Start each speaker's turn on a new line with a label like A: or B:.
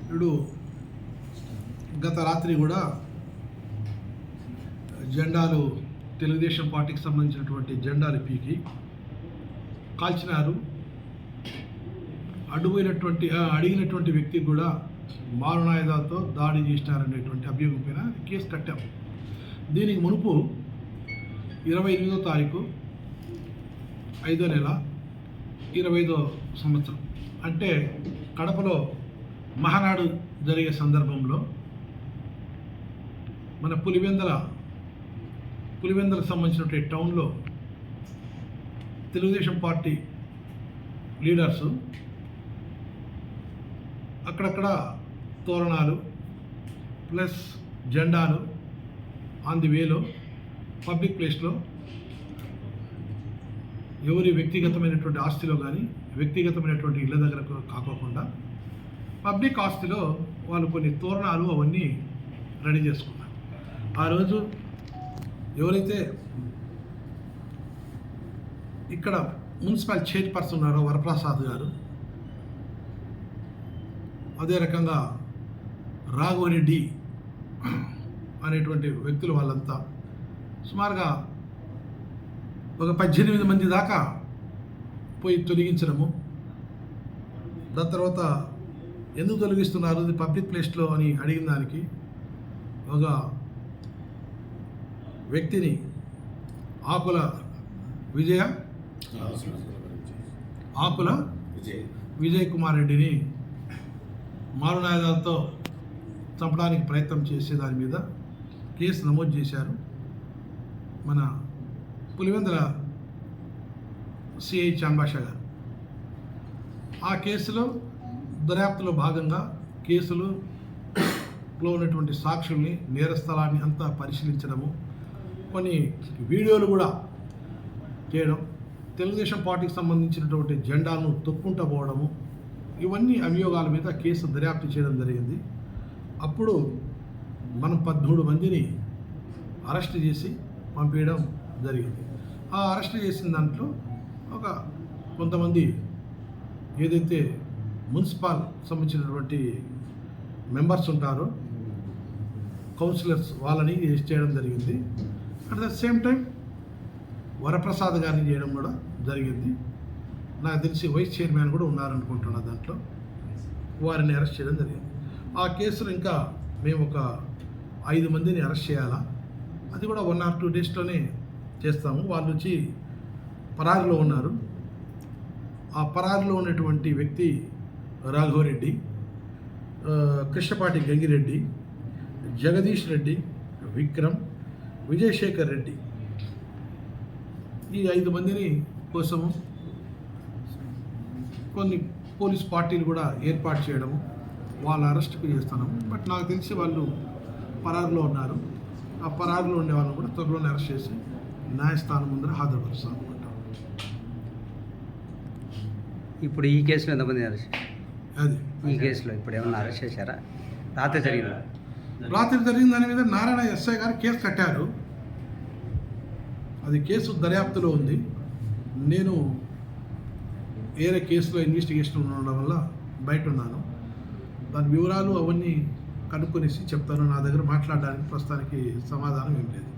A: ఇప్పుడు గత రాత్రి కూడా జెండాలు తెలుగుదేశం పార్టీకి సంబంధించినటువంటి జెండాలు పీకి కాల్చినారు. అడ్డుపోయినటువంటి అడిగినటువంటి వ్యక్తికి కూడా మారునాయుధాలతో దాడి చేసినారనేటువంటి అభియోగం పైన కేసు కట్టాం. దీనికి మునుపు ఇరవై ఎనిమిదో తారీఖు ఐదో నెల ఇరవై ఐదో సంవత్సరం. అంటే కడపలో మహానాడు జరిగే సందర్భంలో మన పులివెందల పులివెందలకు సంబంధించినటువంటి టౌన్లో తెలుగుదేశం పార్టీ లీడర్సు అక్కడక్కడ తోరణాలు ప్లస్ జెండాలు ఆన్ ది వేలో పబ్లిక్ ప్లేస్లో ఎవరి వ్యక్తిగతమైనటువంటి ఆస్తిలో కానీ వ్యక్తిగతమైనటువంటి ఇళ్ళ దగ్గర కాకోకుండా పబ్లిక్ ఆస్తిలో వాళ్ళు కొన్ని తోరణాలు అవన్నీ రెడీ చేసుకున్నారు. ఆ రోజు ఎవరైతే ఇక్కడ మున్సిపల్ చైర్పర్సన్ ఉన్నారో వరప్రసాద్ గారు అదే రకంగా రాఘవరెడ్డి అనేటువంటి వ్యక్తులు వాళ్ళంతా సుమారుగా ఒక పద్దెనిమిది మంది దాకా పోయి తొలగించడము. దాని తర్వాత ఎందుకు తొలగిస్తున్నారు? ఇది పబ్లిక్ ప్లేస్లో అని అడిగిన దానికి ఒక వ్యక్తిని ఆకుల విజయ ఆకుల
B: విజయ్
A: కుమార్ రెడ్డిని మారునాయుధాలతో చంపడానికి ప్రయత్నం చేసే దాని మీద కేసు నమోదు చేశారు. మన పులివెందుల సిఐ చాంబాషా గారు. ఆ కేసులో దర్యాప్తులో భాగంగా కేసులు లో ఉన్నటువంటి సాక్షుల్ని నేరస్థలాన్ని అంతా పరిశీలించడము కొన్ని వీడియోలు కూడా చేయడం తెలుగుదేశం పార్టీకి సంబంధించినటువంటి జెండాను తొక్కుంటూ పోవడము ఇవన్నీ అభియోగాల మీద కేసు దర్యాప్తు చేయడం జరిగింది. అప్పుడు మనం పద్మూడు మందిని అరెస్ట్ చేసి పంపించడం జరిగింది. ఆ అరెస్ట్ చేసిన దాంట్లో ఒక కొంతమంది ఏదైతే మున్సిపల్ సంబంధించినటువంటి మెంబర్స్ ఉంటారో కౌన్సిలర్స్ వాళ్ళని చేయడం జరిగింది. At the same time Varaprasad గారిని చేయడం కూడా జరిగింది. నాకు తెలిసి వైస్ చైర్మన్ కూడా ఉన్నారనుకుంటున్నా దాంట్లో. వారిని అరెస్ట్ చేయడం జరిగింది. ఆ కేసులో ఇంకా మేము ఒక ఐదు మందిని అరెస్ట్ చేయాలా? అది కూడా వన్ ఆర్ టూ డేస్లోనే చేస్తాము. వాళ్ళు వచ్చి పరారిలో ఉన్నారు. ఆ పరారిలో ఉన్నటువంటి వ్యక్తి రాఘవరెడ్డి కృష్ణపాటి గంగిరెడ్డి జగదీష్ రెడ్డి విక్రమ్ విజయశేఖర్ రెడ్డి. ఈ ఐదు మందిని కోసము కొన్ని పోలీస్ పార్టీలు కూడా ఏర్పాటు చేయడము వాళ్ళ అరెస్ట్కి చేస్తున్నాము బట్ నాకు తెలిసి వాళ్ళు పరారులో ఉన్నారు. ఆ పరారులో ఉండే వాళ్ళని కూడా త్వరలోనే అరెస్ట్ చేసి న్యాయస్థానం ముందర హాజరుపరుస్తాము
C: ఇప్పుడు ఈ కేసులో ఎంతమంది అరెస్ట్
A: అది.
C: ఈ కేసులో ఇప్పుడు ఏమన్నా అరెస్ట్ చేశారా? రాత్రి జరిగిందా?
A: రాత్రి జరిగిన దాని మీద నారాయణ ఎస్ఐ గారు కేసు కట్టారు. అది కేసు దర్యాప్తులో ఉంది. నేను వేరే కేసులో ఇన్వెస్టిగేషన్ ఉండడం వల్ల బయట ఉన్నాను దాని వివరాలు అవన్నీ కనుక్కొనేసి చెప్తాను. నా దగ్గర మాట్లాడడానికి ప్రస్తుతానికి సమాధానం ఏం లేదు.